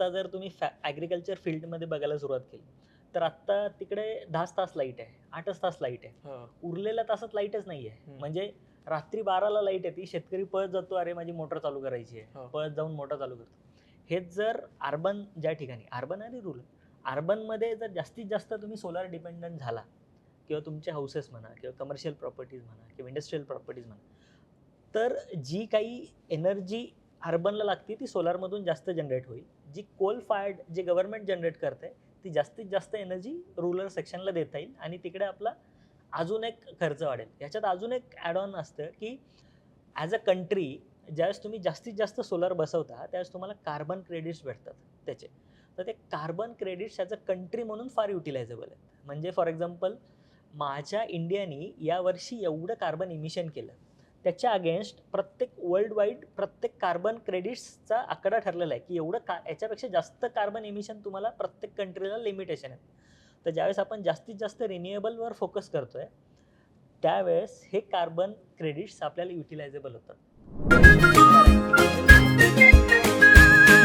आत्ता जर तुम्ही फॅ ॲग्रिकल्चर फील्डमध्ये बघायला सुरुवात केली तर आत्ता तिकडे दहाच तास लाइट आहे आठच तास लाइट आहे हा. उरलेल्या तासात लाईटच नाही आहे. म्हणजे रात्री बाराला लाइट येते शेतकरी पळत जातो अरे माझी मोटर चालू करायची आहे हा. पळत जाऊन मोटर चालू करतो हेच जर अर्बन ज्या ठिकाणी अर्बन आणि रुरल अर्बनमध्ये जर जास्तीत जास्त तुम्ही सोलार डिपेंडंट झाला किंवा तुमचे हाऊसेस म्हणा किंवा कमर्शियल प्रॉपर्टीज म्हणा किंवा इंडस्ट्रीयल प्रॉपर्टीज म्हणा तर जी काही एनर्जी अर्बनला लागते ती सोलारमधून जास्त जनरेट होईल. जी कोल फायर्ड जे गव्हर्नमेंट जनरेट करते ती जास्तीत जास्त एनर्जी रुरल सेक्शनला देता येईल आणि तिकडे आपला अजून एक खर्च वाढेल. याच्यात अजून एक ॲड ऑन असतं की ॲज अ कंट्री ज्यावेळेस तुम्ही जास्तीत जास्त सोलार बसवता त्यावेळेस तुम्हाला कार्बन क्रेडिट्स भेटतात त्याचे. तर ते carbon credits as a country म्हणून फार युटिलायझेबल आहेत. म्हणजे फॉर एक्झाम्पल माझ्या इंडियानी यावर्षी एवढं कार्बन इमिशन केलं. त्याच्या अगेन्स्ट प्रत्येक वर्ल्ड वाईड प्रत्येक कार्बन क्रेडिट्सचा आकडा ठरलेला आहे. की एवढं का याच्यापेक्षा जास्त कार्बन इमिशन तुम्हाला प्रत्येक कंट्रीला लिमिटेशन आहे तर ज्यावेळेस आपण जास्तीत जास्त रिन्युएबलवर फोकस करतो आहे त्यावेळेस हे कार्बन क्रेडिट्स आपल्याला युटिलायझेबल होतात.